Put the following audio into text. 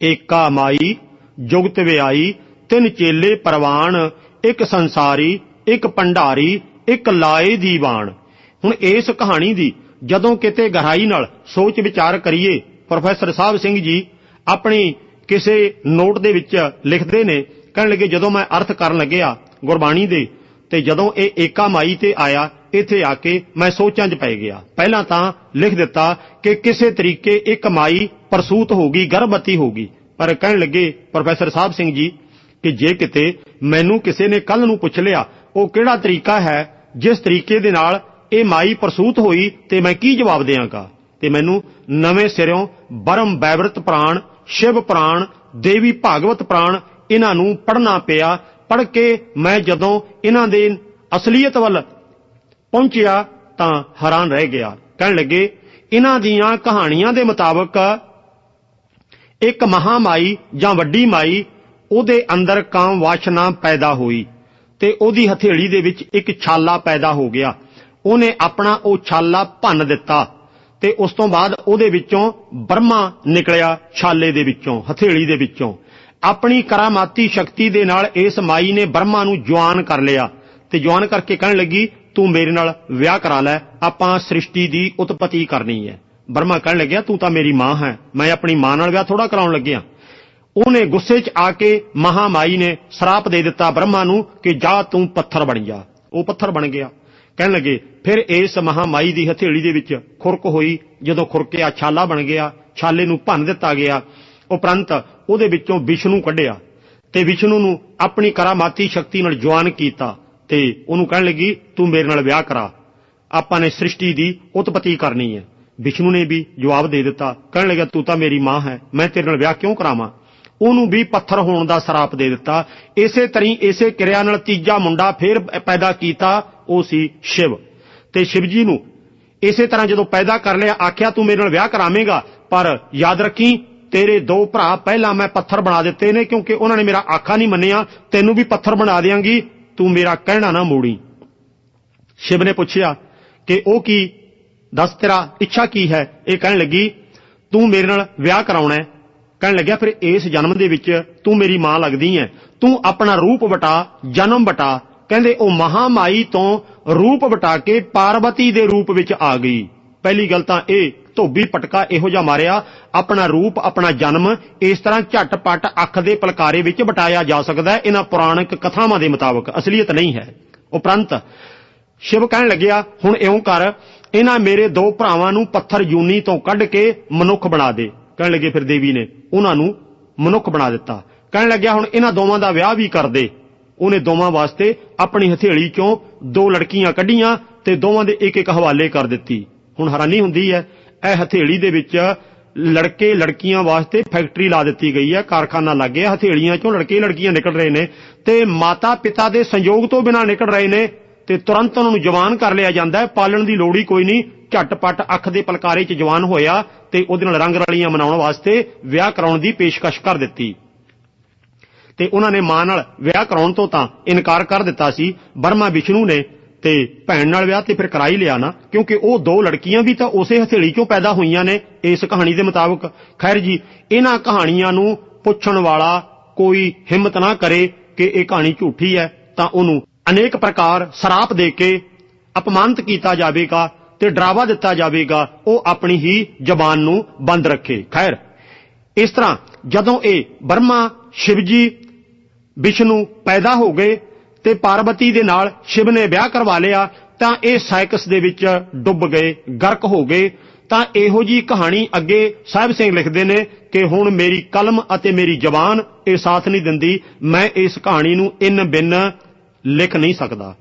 ਏਕਾ ਮਾਈ, ਜੁਗਤ ਵਿਆਈ, ਤਿੰਨ ਚੇਲੇ ਪਰਵਾਨ ਇੱਕ ਸੰਸਾਰੀ, ਇੱਕ ਭੰਡਾਰੀ, ਇੱਕ ਲਾਏ ਦੀ ਦੀਵਾਨ ਹੁਣ ਇਸ ਕਹਾਣੀ ਦੀ ਜਦੋਂ ਕਿਤੇ ਗਹਿਰਾਈ ਨਾਲ ਸੋਚ ਵਿਚਾਰ ਕਰੀਏ, ਪ੍ਰੋਫੈਸਰ ਸਾਹਿਬ ਸਿੰਘ ਜੀ ਆਪਣੀ ਕਿਸੇ ਨੋਟ ਦੇ ਵਿੱਚ ਲਿਖਦੇ ਨੇ, ਕਹਿਣ ਲੱਗੇ ਜਦੋਂ ਮੈਂ ਅਰਥ ਕਰਨ ਲੱਗਿਆ ਗੁਰਬਾਣੀ ਦੇ, ਤੇ ਜਦੋਂ ਇਹ ਏਕਾ ਮਾਈ ਤੇ ਆਇਆ ਇੱਥੇ ਆ ਕੇ ਮੈਂ ਸੋਚਾਂ 'ਚ ਪੈ ਗਿਆ। ਪਹਿਲਾਂ ਤਾਂ ਲਿਖ ਦਿੱਤਾ ਕਿ ਕਿਸੇ ਤਰੀਕੇ ਇੱਕ ਮਾਈ ਪ੍ਰਸੂਤ ਹੋਗੀ ਗਰਭਵਤੀ ਹੋਗੀ ਪਰ ਕਹਿਣ ਲੱਗੇ ਪ੍ਰੋਫੈਸਰ ਸਾਹਿਬ ਸਿੰਘ ਜੀ ਕਿ ਜੇ ਕਿਤੇ ਮੈਨੂੰ ਕਿਸੇ ਨੇ ਕੱਲ ਨੂੰ ਪੁੱਛ ਲਿਆ, ਉਹ ਕਿਹੜਾ ਤਰੀਕਾ ਹੈ ਜਿਸ ਤਰੀਕੇ ਦੇ ਨਾਲ ਇਹ ਮਾਈ ਪ੍ਰਸੂਤ ਹੋਈ ਤੇ ਮੈਂ ਕੀ ਜਵਾਬ ਦੇਵਾਂਗਾ? ਤੇ ਮੈਨੂੰ ਨਵੇਂ ਸਿਰਿਓਂ ਬਰਮ ਬੈਵਰਤ ਪ੍ਰਾਣ, ਸ਼ਿਵ ਪ੍ਰਾਣ, ਦੇਵੀ ਭਾਗਵਤ ਪ੍ਰਾਣ ਇਹਨਾਂ ਨੂੰ ਪੜ੍ਹਨਾ ਪਿਆ। ਪੜ ਕੇ ਮੈਂ ਜਦੋਂ ਇਹਨਾਂ ਦੇ ਅਸਲੀਅਤ ਵੱਲ ਪਹੁੰਚਿਆ ਤਾਂ ਹੈਰਾਨ ਰਹਿ ਗਿਆ। ਕਹਿਣ ਲੱਗੇ ਇਹਨਾਂ ਦੀਆਂ ਕਹਾਣੀਆਂ ਦੇ ਮੁਤਾਬਕ ਇੱਕ ਮਹਾਮਾਈ ਜਾਂ ਵੱਡੀ ਮਾਈ ਉਹਦੇ ਅੰਦਰ ਕਾਮ ਵਾਸ਼ਨਾ ਪੈਦਾ ਹੋਈ ਤੇ ਉਹਦੀ ਹਥੇਲੀ ਦੇ ਵਿੱਚ ਇੱਕ ਛਾਲਾ ਪੈਦਾ ਹੋ ਗਿਆ। ਉਹਨੇ ਆਪਣਾ ਉਹ ਛਾਲਾ ਭੰਨ ਦਿੱਤਾ ਤੇ ਉਸ ਤੋਂ ਬਾਅਦ ਉਹਦੇ ਵਿੱਚੋਂ ਬਰਮਾ ਨਿਕਲਿਆ ਛਾਲੇ ਦੇ ਵਿੱਚੋਂ, ਹਥੇਲੀ ਦੇ ਵਿੱਚੋਂ। ਆਪਣੀ ਕਰਾਮਾਤੀ ਸ਼ਕਤੀ ਦੇ ਨਾਲ ਇਸ ਮਾਈ ਨੇ ਬਰਮਾ ਨੂੰ ਜਵਾਨ ਕਰ ਲਿਆ ਤੇ ਜਵਾਨ ਕਰਕੇ ਕਹਿਣ ਲੱਗੀ ਤੂੰ ਮੇਰੇ ਨਾਲ ਵਿਆਹ ਕਰਾ ਲੈ, ਆਪਾਂ ਸ੍ਰਿਸ਼ਟੀ ਦੀ ਉਤਪਤੀ ਕਰਨੀ ਹੈ। ਬਰਮਾ ਕਹਿਣ ਲੱਗਿਆ, ਤੂੰ ਤਾਂ ਮੇਰੀ ਮਾਂ ਹੈ, ਮੈਂ ਆਪਣੀ ਮਾਂ ਨਾਲ ਵਿਆਹ ਥੋੜਾ ਕਰਾਉਣ ਲੱਗਿਆ। ਉਹਨੇ ਗੁੱਸੇ 'ਚ ਆ ਕੇ ਮਹਾਮਾਈ ਨੇ ਸ਼ਰਾਪ ਦੇ ਦਿੱਤਾ ਬ੍ਰਹਮਾ ਨੂੰ ਕਿ ਜਾ ਤੂੰ ਪੱਥਰ ਬਣ ਜਾ। ਉਹ ਪੱਥਰ ਬਣ ਗਿਆ। ਕਹਿਣ ਲੱਗੇ, ਫਿਰ ਇਸ ਮਹਾਮਾਈ ਦੀ ਹਥੇਲੀ ਦੇ ਵਿੱਚ ਖੁਰਕ ਹੋਈ, ਜਦੋਂ ਖੁਰਕਿਆ ਛਾਲਾ ਬਣ ਗਿਆ, ਛਾਲੇ ਨੂੰ ਭੰਨ ਦਿੱਤਾ ਗਿਆ, ਉਪਰੰਤ ਉਹਦੇ ਵਿੱਚੋਂ ਵਿਸ਼ਨੂੰ ਕੱਢਿਆ ਤੇ ਵਿਸ਼ਨੂੰ ਨੂੰ ਆਪਣੀ ਕਰਾਮਾਤੀ ਸ਼ਕਤੀ ਨਾਲ ਜਵਾਨ ਕੀਤਾ। ਤੇ ਉਹਨੂੰ ਕਹਿਣ ਲੱਗੀ, ਤੂੰ ਮੇਰੇ ਨਾਲ ਵਿਆਹ ਕਰਾ। ਆਪਾਂ ਨੇ ਸ੍ਰਿਸ਼ਟੀ ਦੀ ਉਤਪਤੀ ਕਰਨੀ ਹੈ। ਵਿਸ਼ਨੂੰ ਨੇ ਵੀ ਜਵਾਬ ਦੇ ਦਿੱਤਾ। ਕਹਿਣ ਲੱਗਾ ਤੂੰ ਤਾਂ ਮੇਰੀ ਮਾਂ ਹੈ। ਮੈਂ ਤੇਰੇ ਨਾਲ ਵਿਆਹ ਕਿਉਂ ਕਰਾਵਾਂ? ਉਹਨੂੰ ਵੀ ਪੱਥਰ ਹੋਣ ਦਾ ਸਰਾਪ ਦੇ ਦਿੱਤਾ। ਇਸੇ ਤਰੀ, ਇਸੇ ਕਿਰਿਆ ਨਾਲ ਤੀਜਾ ਮੁੰਡਾ ਫੇਰ ਪੈਦਾ ਕੀਤਾ, ਉਹ ਸੀ ਸ਼ਿਵ। ਤੇ ਸ਼ਿਵ ਜੀ ਨੂੰ ਇਸੇ ਤਰ੍ਹਾਂ ਜਦੋਂ ਪੈਦਾ ਕਰ ਲਿਆ, ਆਖਿਆ, ਤੂੰ ਮੇਰੇ ਨਾਲ ਵਿਆਹ ਕਰਾਵੇਂਗਾ, ਪਰ ਯਾਦ ਰੱਖੀ, ਤੇਰੇ ਦੋ ਭਰਾ ਪਹਿਲਾਂ ਮੈਂ ਪੱਥਰ ਬਣਾ ਦਿੱਤੇ ਨੇ, ਕਿਉਂਕਿ ਉਹਨਾਂ ਨੇ ਮੇਰਾ ਆਖਾ ਨਹੀਂ ਮੰਨਿਆ। ਤੈਨੂੰ ਵੀ ਪੱਥਰ ਬਣਾ ਦੇਵਾਂਗੀ ਤੂੰ ਮੇਰਾ ਕਹਿਣਾ ਨਾ ਮੋੜੀ। ਸ਼ਿਵ ਨੇ ਪੁੱਛਿਆ ਕਿ ਉਹ ਕੀ? ਦੱਸ ਤੇਰਾ ਇੱਛਾ ਕੀ ਹੈ? ਇਹ ਕਹਿਣ ਲੱਗੀ, ਤੂੰ ਮੇਰੇ ਨਾਲ ਵਿਆਹ ਕਰਾਉਣਾ ਹੈ। ਕਹਿਣ ਲੱਗਿਆ, ਫਿਰ ਇਸ ਜਨਮ ਦੇ ਵਿੱਚ ਤੂੰ ਮੇਰੀ ਮਾਂ ਲੱਗਦੀ ਹੈ। ਤੂੰ ਆਪਣਾ ਰੂਪ ਵਟਾ, ਜਨਮ ਵਟਾ। ਕਹਿੰਦੇ, ਉਹ ਮਹਾਮਾਈ ਤੋਂ ਰੂਪ ਵਟਾ ਕੇ ਪਾਰਵਤੀ ਦੇ ਰੂਪ ਵਿੱਚ ਆ ਗਈ। ਪਹਿਲੀ ਗੱਲ ਤਾਂ ਇਹ ਧੋਬੀ ਪਟਕਾ ਇਹੋ ਜਿਹਾ ਮਾਰਿਆ, ਆਪਣਾ ਰੂਪ, ਆਪਣਾ ਜਨਮ, ਇਸ ਤਰ੍ਹਾਂ ਝਟਪਟ ਅੱਖ ਦੇ ਪਲਕਾਰੇ ਵਿੱਚ ਬਟਾਇਆ ਜਾ ਸਕਦਾ ਹੈ। ਇਹਨਾਂ ਪੁਰਾਣਿਕ ਕਥਾਵਾਂ ਦੇ ਮੁਤਾਬਕ ਅਸਲੀਅਤ ਨਹੀਂ ਹੈ। ਉਪਰੰਤ ਸ਼ਿਵ ਕਹਿਣ ਲੱਗਿਆ, ਹੁਣ ਇਉਂ ਕਰ, ਇਹਨਾਂ ਮੇਰੇ ਦੋ ਭਰਾਵਾਂ ਨੂੰ ਪੱਥਰ ਯੂਨੀ ਤੋਂ ਕੱਢ ਕੇ ਮਨੁੱਖ ਬਣਾ ਦੇ। ਕਹਿਣ ਲੱਗੇ ਫਿਰ ਦੇਵੀ ਨੇ, ਉਹਨਾਂ ਨੂੰ ਮਨੁੱਖ ਬਣਾ ਦਿੱਤਾ। ਕਹਿਣ ਲੱਗਿਆ, ਹੁਣ ਇਹਨਾਂ ਦੋਵਾਂ ਦਾ ਵਿਆਹ ਵੀ ਕਰ ਦੇ। ਉਹਨੇ ਦੋਵਾਂ ਵਾਸਤੇ ਆਪਣੀ ਹਥੇਲੀ ਚੋਂ ਦੋ ਲੜਕੀਆਂ ਕੱਢੀਆਂ ਤੇ ਦੋਵਾਂ ਦੇ ਇੱਕ ਇੱਕ ਹਵਾਲੇ ਕਰ ਦਿੱਤੀ। ਹੁਣ ਹੈਰਾਨੀ ਹੁੰਦੀ ਹੈ ਇਹ ਹਥੇਲੀ ਦੇ ਵਿੱਚ ਲੜਕੇ, ਲੜਕੀਆਂ ਵਾਸਤੇ ਫੈਕਟਰੀ ਲਾ ਦਿੱਤੀ ਗਈ ਹੈ, ਕਾਰਖਾਨਾ ਲੱਗ ਗਿਆ। ਹਥੇਲੀਆਂ ਚੋਂ ਲੜਕੇ, ਲੜਕੀਆਂ ਨਿਕਲ ਰਹੇ ਨੇ ਤੇ ਮਾਤਾ ਪਿਤਾ ਦੇ ਸੰਯੋਗ ਤੋਂ ਬਿਨਾਂ ਨਿਕਲ ਰਹੇ ਨੇ ਤੇ ਤੁਰੰਤ ਉਹਨਾਂ ਨੂੰ ਜਵਾਨ ਕਰ ਲਿਆ ਜਾਂਦਾ ਹੈ। ਪਾਲਣ ਦੀ ਲੋੜ ਹੀ ਕੋਈ ਨਹੀਂ। ਝਟਪਟ ਅੱਖ ਦੇ ਪਲਕਾਰੇ 'ਚ ਜਵਾਨ ਹੋਇਆ ਤੇ ਉਹਦੇ ਨਾਲ ਰੰਗ ਰਲੀਆਂ ਮਨਾਉਣ ਵਾਸਤੇ ਵਿਆਹ ਕਰਾਉਣ ਦੀ ਪੇਸ਼ਕਸ਼ ਕਰ ਦਿੱਤੀ। ਤੇ ਉਹਨਾਂ ਨੇ ਮਾਂ ਨਾਲ ਵਿਆਹ ਕਰਾਉਣ ਤੋਂ ਤਾਂ ਇਨਕਾਰ ਕਰ ਦਿੱਤਾ ਸੀ। ਬਰਮਾ ਵਿਸ਼ਨੂੰ ਨੇ ਤੇ ਭੈਣ ਨਾਲ ਵਿਆਹ ਤੇ ਫਿਰ ਕਰਾਈ ਲਿਆ ਨਾ, ਕਿਉਂਕਿ ਉਹ ਦੋ ਲੜਕੀਆਂ ਵੀ ਤਾਂ ਉਸੇ ਹਥੇਲੀ ਚੋਂ ਪੈਦਾ ਹੋਈਆਂ ਨੇ ਇਸ ਕਹਾਣੀ ਦੇ ਮੁਤਾਬਕ। ਖੈਰ ਜੀ, ਇਹਨਾਂ ਕਹਾਣੀਆਂ ਨੂੰ ਪੁੱਛਣ ਵਾਲਾ ਕੋਈ ਹਿੰਮਤ ਨਾ ਕਰੇ ਕਿ ਇਹ ਕਹਾਣੀ ਝੂਠੀ ਹੈ, ਤਾਂ ਉਹਨੂੰ ਅਨੇਕ ਪ੍ਰਕਾਰ ਸਰਾਪ ਦੇ ਕੇ ਅਪਮਾਨਿਤ ਕੀਤਾ ਜਾਵੇਗਾ ਤੇ ਡਰਾਵਾ ਦਿੱਤਾ ਜਾਵੇਗਾ, ਉਹ ਆਪਣੀ ਹੀ ਜ਼ਬਾਨ ਨੂੰ ਬੰਦ ਰੱਖੇ। ਖੈਰ, ਇਸ ਤਰ੍ਹਾਂ ਜਦੋਂ ਇਹ ਬਰਮਾ, ਸ਼ਿਵਜੀ, ਵਿਸ਼ਨੂੰ ਪੈਦਾ ਹੋ ਗਏ ਤੇ ਪਾਰਵਤੀ ਦੇ ਨਾਲ ਸ਼ਿਵ ਨੇ ਵਿਆਹ ਕਰਵਾ ਲਿਆ, ਤਾਂ ਇਹ ਸਾਇਕਸ ਦੇ ਵਿੱਚ ਡੁੱਬ ਗਏ, ਗਰਕ ਹੋ ਗਏ। ਤਾਂ ਇਹੋ ਜੀ ਕਹਾਣੀ ਅੱਗੇ ਸਾਹਿਬ ਸਿੰਘ ਲਿਖਦੇ ਨੇ ਕਿ ਹੁਣ ਮੇਰੀ ਕਲਮ ਅਤੇ ਮੇਰੀ ਜ਼ਬਾਨ ਇਹ ਸਾਥ ਨਹੀਂ ਦਿੰਦੀ, ਮੈਂ ਇਸ ਕਹਾਣੀ ਨੂੰ ਇਨ ਬਿਨ ਲਿਖ ਨਹੀਂ ਸਕਦਾ।